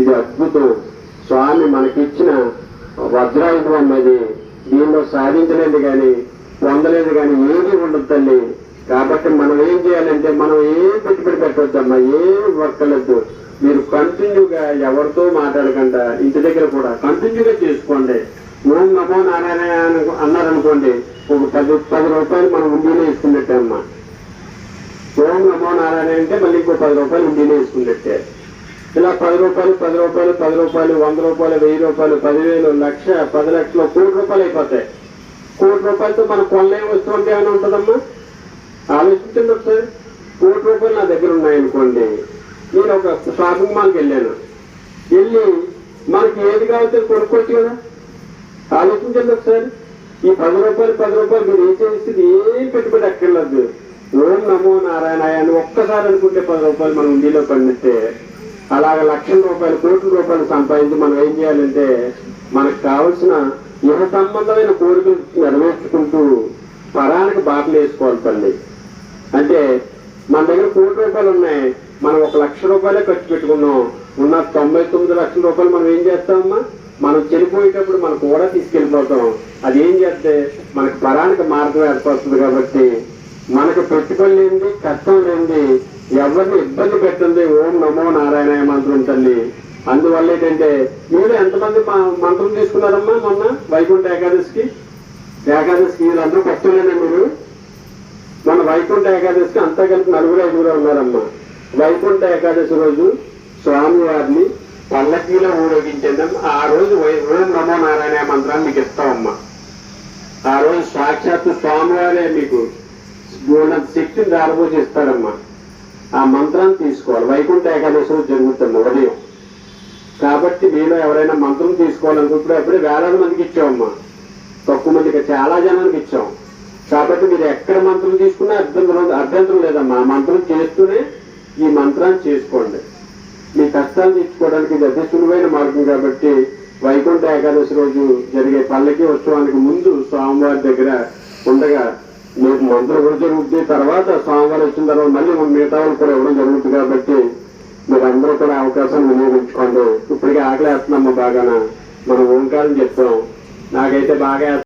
ఇది అద్భుతం స్వామి మనకిచ్చిన వజ్రాయుధం అన్నది దీనిలో సాధించలేదు కానీ పొందలేదు కానీ ఏది ఉండదు తల్లి. కాబట్టి మనం ఏం చేయాలంటే మనం ఏం పెట్టుబడి పెట్టవద్దమ్మా ఏం వర్కలేదు మీరు కంటిన్యూగా ఎవరితో మాట్లాడకుండా ఇంటి దగ్గర కూడా కంటిన్యూగా చేసుకోండి. ఓం నమో నారాయణ అన్నారనుకోండి ఒక పది పది రూపాయలు మనం ఉండినే వేసుకున్నట్టే అమ్మా. ఓం నమో నారాయణ అంటే మళ్ళీ ఇంకో పది రూపాయలు ఉండినే వేసుకున్నట్టే. ఇలా పది రూపాయలు పది రూపాయలు పది రూపాయలు వంద రూపాయలు వెయ్యి రూపాయలు పదివేలు లక్ష పది లక్షలు కోటి రూపాయలు అయిపోతాయి. కోటి రూపాయలతో మన కొనలేని వస్తువు అంటే ఏమైనా ఉంటుందమ్మా? ఆలోచించండి ఒకసారి. కోటి రూపాయలు నా దగ్గర ఉన్నాయనుకోండి. నేను ఒక షాపింగ్ మాల్కి వెళ్ళాను. వెళ్ళి మనకి ఏది కావాలో కొనుక్కోవచ్చు కదా. ఆలోచించండి ఒకసారి. ఈ పది రూపాయలు పది రూపాయలు మీరు ఏం చేసేది? ఏం పెట్టుబడి అక్కర్లేదు. ఓం నమో నారాయణ అని ఒక్కసారి అనుకుంటే పది రూపాయలు మనం ఉండిలో పండితే అలాగ లక్షల రూపాయలు కోట్ల రూపాయలు సంపాదించి మనం ఏం చేయాలంటే మనకు కావలసిన యువ సంబంధమైన కోరికలు నెరవేర్చుకుంటూ పరానికి బాటలు వేసుకోవాలి తల్లి. అంటే మన దగ్గర కోటి రూపాయలు ఉన్నాయి. మనం ఒక లక్ష రూపాయలే ఖర్చు పెట్టుకున్నాం. ఉన్న తొంభై తొమ్మిది లక్షల రూపాయలు మనం ఏం చేస్తామమ్మా? మనం చనిపోయేటప్పుడు మనం కూడా తీసుకెళ్ళిపోతాం. అది ఏం చేస్తే మనకు పరానికి మార్గం ఏర్పడుతుంది కాబట్టి మనకు పెట్టుబడి లేనిది కష్టం లేనిది ఎవరిని ఇబ్బంది పెట్టండి ఓం నమో నారాయణ మంత్రం తల్లి. అందువల్ల ఏంటంటే మీరు ఎంతమంది మంత్రం తీసుకున్నారమ్మా మొన్న? వైకుంఠ ఏకాదశికి? ఏకాదశికి వీళ్ళందరూ కొత్తలేనా మీరు? మన వైకుంఠ ఏకాదశికి అంతా కలిపి నలుగురు ఐదుగురు ఉన్నారమ్మా. వైకుంఠ ఏకాదశి రోజు స్వామి వారిని పల్లకీలో ఊరేగించేద్దాం. ఆ రోజు వై- ఓం నమో నారాయణ మంత్రాన్ని మీకు ఇస్తామమ్మా. ఆ రోజు సాక్షాత్తు స్వామివారే మీకు శక్తిని దారబోసి ఇస్తారమ్మా. ఆ మంత్రాన్ని తీసుకోవాలి. వైకుంఠ ఏకాదశి రోజు జరుగుతుంది ఉదయం. కాబట్టి మీలో ఎవరైనా మంత్రం తీసుకోవాలనుకుంటే అప్పుడే వేలాది మందికి ఇచ్చామమ్మా. తక్కువ మందికి చాలా జనానికి ఇచ్చాం. కాబట్టి మీరు ఎక్కడ మంత్రం తీసుకున్నా అభ్యంతరం అభ్యంతరం లేదమ్మా. మంత్రం చేస్తూనే ఈ మంత్రాన్ని చేసుకోండి. మీ కష్టాన్ని తీర్చుకోవడానికి ఇది అతి సులువైన మార్గం కాబట్టి వైకుంఠ ఏకాదశి రోజు జరిగే పల్లకి ఉత్సవానికి ముందు స్వామివారి దగ్గర ఉండగా మీకు మంత్రం కూడా జరుగుతుంది తర్వాత స్వామివారు వచ్చిన తర్వాత మళ్ళీ మిగతా వాళ్ళు కూడా ఇవ్వడం జరుగుతుంది కాబట్టి మీరు అందరూ కూడా అవకాశం వినియోగించుకోండి. ఇప్పటికే ఆకలి వేస్తున్నాము బాగాన? మనం ఓంకారం చెప్తాం నాకైతే బాగా